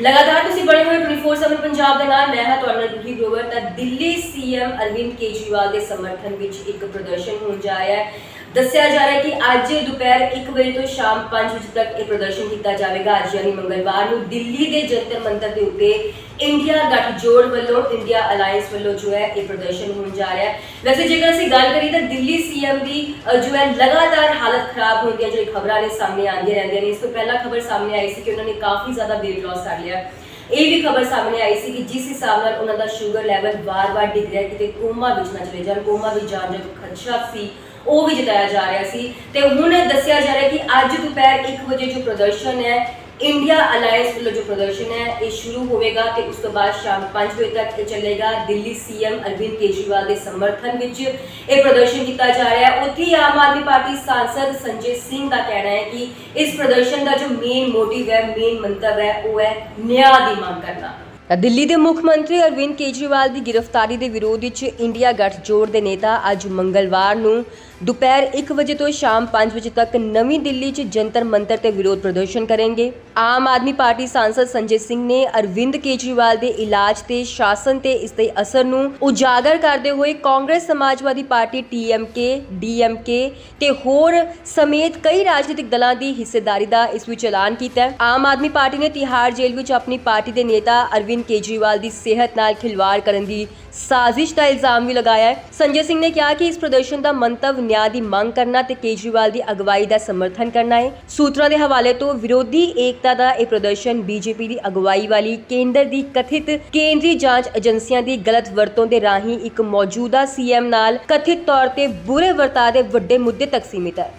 ਲਗਾਤਾਰ ਤੁਸੀਂ ਬਣੇ ਹੋਏ 24/7 ਪੰਜਾਬ ਦੇ ਨਾਲ, ਮੈਂ ਹਾਂ ਤੁਹਾਡਾ ਨਾਲ ਰੂਹੀ ਗਰੋਵਰ। ਤਾਂ ਦਿੱਲੀ ਸੀਐਮ ਅਰਵਿੰਦ ਕੇਜਰੀਵਾਲ ਦੇ ਸਮਰਥਨ ਵਿੱਚ ਇੱਕ ਪ੍ਰਦਰਸ਼ਨ ਹੋਣ ਜਾ ਰਿਹਾ ਹੈ। ਦੱਸਿਆ ਜਾ ਰਿਹਾ ਹੈ ਕਿ ਅੱਜ ਦੁਪਹਿਰ 1 ਵਜੇ ਤੋਂ ਸ਼ਾਮ 5 ਵਜੇ ਤੱਕ ਇਹ ਪ੍ਰਦਰਸ਼ਨ ਕੀਤਾ ਜਾਵੇਗਾ। ਅੱਜ ਯਾਨੀ ਮੰਗਲਵਾਰ ਨੂੰ ਦਿੱਲੀ ਦੇ ਜੰਤਰ ਮੰਤਰ ਦੇ ਉੱਤੇ ਇੰਡੀਆ ਗੱਠਜੋੜ ਵੱਲੋਂ, ਇੰਡੀਆ ਅਲਾਈਅੰਸ ਵੱਲੋਂ ਜੋ ਹੈ ਇਹ ਪ੍ਰਦਰਸ਼ਨ ਹੋਣ ਜਾ ਰਿਹਾ ਹੈ। ਵੈਸੇ ਜੇਕਰ ਅਸੀਂ ਗੱਲ ਕਰੀਏ ਤਾਂ ਦਿੱਲੀ ਸੀਐਮ ਦੀ ਜੋ ਹੈ ਲਗਾਤਾਰ ਹਾਲਤ ਖਰਾਬ ਹੋਣ ਦੀਆਂ ਜਿਹੜੀ ਖਬਰਾਂ ਨੇ ਸਾਹਮਣੇ ਆਉਂਦੀਆਂ ਰਹਿੰਦੀਆਂ ਨੇ, ਇਸ ਤੋਂ ਪਹਿਲਾਂ ਖਬਰ ਸਾਹਮਣੇ ਆਈ ਸੀ ਕਿ ਉਹਨਾਂ ਨੇ ਕਾਫੀ ਜ਼ਿਆਦਾ weight loss ਕਰ ਲਿਆ ਇਹ ਵੀ ਖਬਰ ਸਾਹਮਣੇ ਆਈ ਸੀ ਕਿ ਜਿਸ ਹਿਸਾਬ ਨਾਲ ਉਹਨਾਂ ਦਾ ਸ਼ੂਗਰ ਲੈਵਲ ਵਾਰ-ਵਾਰ ਡਿੱਗ ਰਿਹਾ ਕਿਤੇ ਕੋਮਾ ਵਿੱਚ ਨਾ ਚਲੇ ਜਾਣ, ਕੋਮਾ ਵਿੱਚ ਜਾਣ ਦਾ ਜੋ ਖਦਸ਼ਾ ਸੀ, ਉਹ ਵੀ ਜਤਾਇਆ ਜਾ ਰਿਹਾ ਸੀ। ਤੇ ਹੁਣ ਦੱਸਿਆ ਜਾ ਰਿਹਾ ਕਿ ਅੱਜ ਦੁਪਹਿਰ 1 ਵਜੇ ਜੋ ਪ੍ਰਦਰਸ਼ਨ ਹੈ ਇੰਡੀਆ ਅਲਾਈਅੰਸ ਵੱਲੋਂ ਜੋ ਪ੍ਰਦਰਸ਼ਨ ਹੈ, ਇਹ ਸ਼ੁਰੂ ਹੋਵੇਗਾ ਤੇ ਉਸ ਤੋਂ ਬਾਅਦ ਸ਼ਾਮ 5 ਵਜੇ ਤੱਕ ਇਹ ਚੱਲੇਗਾ ਦਿੱਲੀ ਸੀਐਮ ਅਰਵਿੰਦ ਕੇਜਰੀਵਾਲ ਦੇ ਸਮਰਥਨ ਵਿੱਚ। ਇਹ ਪ੍ਰਦਰਸ਼ਨ ਕੀਤਾ ਜਾ ਰਿਹਾ ਹੈ। ਉੱਥੇ ਹੀ ਆਮ ਆਦਮੀ ਪਾਰਟੀ ਸਾਂਸਦ ਸੰਜੇ ਸਿੰਘ ਦਾ ਕਹਿਣਾ ਹੈ ਕਿ ਇਸ ਪ੍ਰਦਰਸ਼ਨ ਦਾ ਜੋ ਮੇਨ ਮੋਟਿਵ ਹੈ ਮੇਨ ਮੰਤਵ ਹੈ, ਉਹ ਹੈ ਨਿਆਂ ਦੀ ਮੰਗ ਕਰਨਾ। ਤਾਂ ਦਿੱਲੀ ਦੇ ਮੁੱਖ ਮੰਤਰੀ ਅਰਵਿੰਦ ਕੇਜਰੀਵਾਲ ਦੀ ਗ੍ਰਿਫਤਾਰੀ ਦੇ ਵਿਰੋਧ ਵਿੱਚ ਇੰਡੀਆ ਗੱਠਜੋੜ ਦੇ ਨੇਤਾ ਅੱਜ ਮੰਗਲਵਾਰ ਨੂੰ ਦੁਪਹਿਰ 1 ਵਜੇ ਤੋਂ ਸ਼ਾਮ 5 ਵਜੇ ਤੱਕ ਨਵੀਂ ਦਿੱਲੀ 'ਚ ਜੰਤਰ ਮੰਤਰ ਤੇ ਵਿਰੋਧ ਪ੍ਰਦਰਸ਼ਨ ਕਰਨਗੇ। ਆਮ ਆਦਮੀ ਪਾਰਟੀ ਸਾਂਸਦ ਸੰਜੇ ਸਿੰਘ ਨੇ ਅਰਵਿੰਦ ਕੇਜਰੀਵਾਲ ਦੇ ਇਲਾਜ ਤੇ ਸ਼ਾਸਨ ਤੇ ਇਸ ਦੇ ਅਸਰ ਨੂੰ ਉਜਾਗਰ ਕਰਦੇ ਹੋਏ ਕਾਂਗਰਸ ਸਮਾਜਵਾਦੀ ਪਾਰਟੀ ਟੀਐਮਕੇ ਡੀਐਮਕੇ ਤੇ ਹੋਰ ਸਮੇਤ ਕਈ ਰਾਜਨੀਤਿਕ ਦਲਾਂ ਦੀ ਹਿੱਸੇਦਾਰੀ ਦਾ ਇਸ ਵਿੱਚ ਐਲਾਨ ਕੀਤਾ ਆਮ ਆਦਮੀ ਪਾਰਟੀ ਨੇ ਤਿਹਾੜ ਜੇਲ੍ਹ ਵਿੱਚ ਆਪਣੀ ਪਾਰਟੀ ਦੇ ਨੇਤਾ ਅਰਵਿੰਦ ਕੇਜਰੀਵਾਲ ਦੀ ਸਿਹਤ ਨਾਲ ਖਿਲਵਾੜ ਕਰਨ ਦੀ ਸਾਜ਼ਿਸ਼ ਦਾ ਇਲਜ਼ਾਮ ਵੀ ਲਗਾਇਆ ਹੈ। ਸੰਜੇ ਸਿੰਘ ਨੇ ਕਿਹਾ ਕਿ ਇਸ ਪ੍ਰਦਰਸ਼ਨ ਦਾ ਮੰਤਵ ਨਿਆਂ ਦੀ ਮੰਗ ਕਰਨਾ ਤੇ ਕੇਜਰੀਵਾਲ ਦੀ ਅਗਵਾਈ ਦਾ ਸਮਰਥਨ ਕਰਨਾ ਹੈ। ਸੂਤਰਾਂ ਦੇ ਹਵਾਲੇ ਤੋਂ ਵਿਰੋਧੀ ਏਕਤਾ ਦਾ ਇਹ ਪ੍ਰਦਰਸ਼ਨ ਬੀਜੇਪੀ ਦੀ ਅਗਵਾਈ ਵਾਲੀ ਕੇਂਦਰ ਦੀ ਕਥਿਤ ਕੇਂਦਰੀ ਜਾਂਚ ਏਜੰਸੀਆਂ ਦੀ ਗਲਤ ਵਰਤੋਂ ਦੇ ਰਾਹੀਂ ਇੱਕ ਮੌਜੂਦਾ ਸੀਐਮ ਨਾਲ ਕਥਿਤ ਤੌਰ ਤੇ ਬੁਰੇ ਵਰਤਾਅ ਦੇ ਵੱਡੇ ਮੁੱਦੇ ਤੱਕ ਸੀਮਿਤ ਹੈ।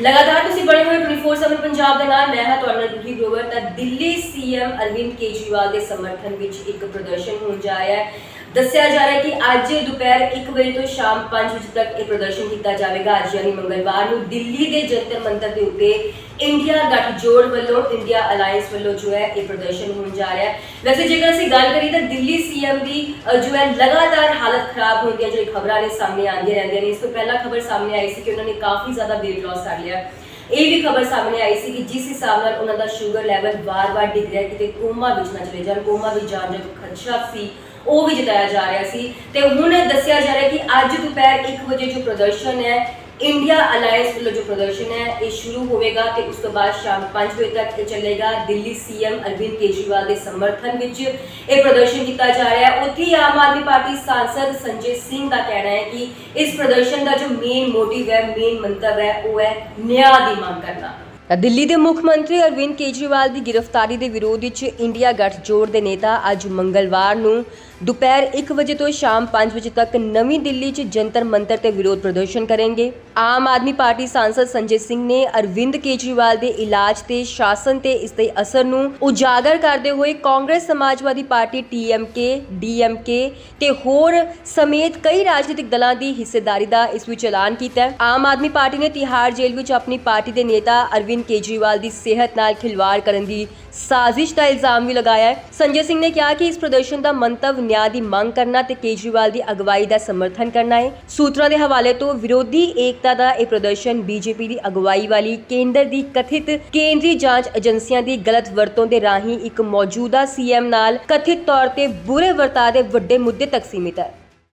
ਲਗਾਤਾਰ ਤੁਸੀਂ ਬਣੇ ਹੋਏ 24/7 ਪੰਜਾਬ ਦੇ ਨਾਲ, ਮੈਂ ਹਾਂ ਤੁਹਾਡਾ ਨਾਲ ਰੂਹੀ ਗਰੋਵਰ। ਤਾਂ ਦਿੱਲੀ ਸੀਐਮ ਅਰਵਿੰਦ ਕੇਜਰੀਵਾਲ ਦੇ ਸਮਰਥਨ ਵਿੱਚ ਇੱਕ ਪ੍ਰਦਰਸ਼ਨ ਹੋ ਜਾ ਰਿਹਾ ਹੈ। ਦੱਸਿਆ ਜਾ ਰਿਹਾ ਹੈ ਕਿ ਅੱਜ ਦੁਪਹਿਰ 1 ਵਜੇ ਤੋਂ ਸ਼ਾਮ 5 ਵਜੇ ਤੱਕ ਇਹ ਪ੍ਰਦਰਸ਼ਨ ਕੀਤਾ ਜਾਵੇਗਾ। ਅੱਜ ਯਾਨੀ ਮੰਗਲਵਾਰ ਨੂੰ ਦਿੱਲੀ ਦੇ ਜੰਤਰ ਮੰਤਰ ਦੇ ਉੱਤੇ ਇੰਡੀਆ ਗੱਠਜੋੜ ਵੱਲੋਂ, ਇੰਡੀਆ ਅਲਾਈਅੰਸ ਵੱਲੋਂ ਜੋ ਹੈ ਇਹ ਪ੍ਰਦਰਸ਼ਨ ਹੋਣ ਜਾ ਰਿਹਾ ਹੈ। ਵੈਸੇ ਜੇਕਰ ਅਸੀਂ ਗੱਲ ਕਰੀਏ ਤਾਂ ਦਿੱਲੀ ਸੀਐਮ ਦੀ ਜੋ ਹੈ ਲਗਾਤਾਰ ਹਾਲਤ ਖਰਾਬ ਹੋਣ ਦੀਆਂ ਜਿਹੜੀ ਖਬਰਾਂ ਨੇ ਸਾਹਮਣੇ ਆਉਂਦੀਆਂ ਰਹਿੰਦੀਆਂ ਨੇ, ਇਸ ਤੋਂ ਪਹਿਲਾਂ ਖਬਰ ਸਾਹਮਣੇ ਆਈ ਸੀ ਕਿ ਉਹਨਾਂ ਨੇ ਕਾਫੀ ਜ਼ਿਆਦਾ weight loss ਕਰ ਲਿਆ। ਇਹ ਵੀ ਖਬਰ ਸਾਹਮਣੇ ਆਈ ਸੀ ਕਿ ਜਿਸ ਹਿਸਾਬ ਨਾਲ ਉਹਨਾਂ ਦਾ ਸ਼ੂਗਰ ਲੈਵਲ ਵਾਰ-ਵਾਰ ਡਿੱਗ ਰਿਹਾ ਕਿਤੇ ਕੋਮਾ ਵਿੱਚ ਨਾ ਚਲੇ ਜਾਣ, ਕੋਮਾ ਵਿੱਚ ਜਾਣ ਦਾ ਜੋ ਖਦਸ਼ਾ ਸੀ, ਉਹ ਵੀ ਜਤਾਇਆ ਜਾ ਰਿਹਾ ਸੀ। ਤੇ ਹੁਣ ਦੱਸਿਆ ਜਾ ਰਿਹਾ ਕਿ ਅੱਜ ਦੁਪਹਿਰ 1 ਵਜੇ ਜੋ ਪ੍ਰਦਰਸ਼ਨ ਹੈ ਇੰਡੀਆ ਅਲਾਈਅੰਸ ਵੱਲੋਂ ਜੋ ਪ੍ਰਦਰਸ਼ਨ ਹੈ, ਇਹ ਸ਼ੁਰੂ ਹੋਵੇਗਾ ਤੇ ਉਸ ਤੋਂ ਬਾਅਦ ਸ਼ਾਮ 5 ਵਜੇ ਤੱਕ ਇਹ ਚੱਲੇਗਾ ਦਿੱਲੀ ਸੀਐਮ ਅਰਵਿੰਦ ਕੇਜਰੀਵਾਲ ਦੇ ਸਮਰਥਨ ਵਿੱਚ। ਇਹ ਪ੍ਰਦਰਸ਼ਨ ਕੀਤਾ ਜਾ ਰਿਹਾ ਹੈ। ਉੱਥੇ ਹੀ ਆਮ ਆਦਮੀ ਪਾਰਟੀ ਸਾਂਸਦ ਸੰਜੇ ਸਿੰਘ ਦਾ ਕਹਿਣਾ ਹੈ ਕਿ ਇਸ ਪ੍ਰਦਰਸ਼ਨ ਦਾ ਜੋ ਮੇਨ ਮੋਟਿਵ ਹੈ ਮੇਨ ਮੰਤਵ ਹੈ, ਉਹ ਹੈ ਨਿਆਂ ਦੀ ਮੰਗ ਕਰਨਾ। ਤਾਂ ਦਿੱਲੀ ਦੇ ਮੁੱਖ ਮੰਤਰੀ ਅਰਵਿੰਦ ਕੇਜਰੀਵਾਲ ਦੀ ਗ੍ਰਿਫਤਾਰੀ ਦੇ ਵਿਰੋਧ ਵਿੱਚ ਇੰਡੀਆ ਗੱਠਜੋੜ ਦੇ ਨੇਤਾ ਅੱਜ ਮੰਗਲਵਾਰ ਨੂੰ ਦੁਪਹਿਰ 1 ਵਜੇ ਤੋਂ ਸ਼ਾਮ 5 ਵਜੇ ਤੱਕ ਨਵੀਂ ਦਿੱਲੀ 'ਚ ਜੰਤਰ ਮੰਤਰ ਤੇ ਵਿਰੋਧ ਪ੍ਰਦਰਸ਼ਨ ਕਰਨਗੇ। ਆਮ ਆਦਮੀ ਪਾਰਟੀ ਸਾਂਸਦ ਸੰਜੇ ਸਿੰਘ ਨੇ ਅਰਵਿੰਦ ਕੇਜਰੀਵਾਲ ਦੇ ਇਲਾਜ ਤੇ ਸ਼ਾਸਨ ਤੇ ਇਸ ਦੇ ਅਸਰ ਨੂੰ ਉਜਾਗਰ ਕਰਦੇ ਹੋਏ ਕਾਂਗਰਸ ਸਮਾਜਵਾਦੀ ਪਾਰਟੀ ਟੀਐਮਕੇ ਡੀਐਮਕੇ ਤੇ ਹੋਰ ਸਮੇਤ ਕਈ ਰਾਜਨੀਤਿਕ ਦਲਾਂ ਦੀ ਹਿੱਸੇਦਾਰੀ ਦਾ ਇਸ ਵਿੱਚ ਐਲਾਨ ਕੀਤਾ ਆਮ ਆਦਮੀ ਪਾਰਟੀ ਨੇ ਤਿਹਾੜ ਜੇਲ੍ਹ ਵਿੱਚ ਆਪਣੀ ਪਾਰਟੀ ਦੇ ਨੇਤਾ ਅਰਵਿੰਦ ਕੇਜਰੀਵਾਲ ਦੀ ਸਿਹਤ ਨਾਲ ਖਿਲਵਾੜ ਕਰਨ ਦੀ ਸਾਜ਼ਿਸ਼ ਦਾ ਇਲਜ਼ਾਮ ਵੀ ਲਗਾਇਆ ਹੈ। ਸੰਜੇ ਸਿੰਘ ਨੇ ਕਿਹਾ ਕਿ ਇਸ ਪ੍ਰਦਰਸ਼ਨ ਦਾ ਮੰਤਵ ਨਿਆਂ ਦੀ ਮੰਗ ਕਰਨਾ ਤੇ ਕੇਜਰੀਵਾਲ ਦੀ ਅਗਵਾਈ ਦਾ ਸਮਰਥਨ ਕਰਨਾ ਹੈ। ਸੂਤਰਾਂ ਦੇ ਹਵਾਲੇ ਤੋਂ ਵਿਰੋਧੀ ਏਕਤਾ ਦਾ ਇਹ ਪ੍ਰਦਰਸ਼ਨ ਬੀਜੇਪੀ ਦੀ ਅਗਵਾਈ ਵਾਲੀ ਕੇਂਦਰ ਦੀ ਕਥਿਤ ਕੇਂਦਰੀ ਜਾਂਚ ਏਜੰਸੀਆਂ ਦੀ ਗਲਤ ਵਰਤੋਂ ਦੇ ਰਾਹੀਂ ਇੱਕ ਮੌਜੂਦਾ ਸੀਐਮ ਨਾਲ ਕਥਿਤ ਤੌਰ ਤੇ ਬੁਰੇ ਵਰਤਾਅ ਦੇ ਵੱਡੇ ਮੁੱਦੇ ਤੱਕ ਸੀਮਿਤ ਹੈ।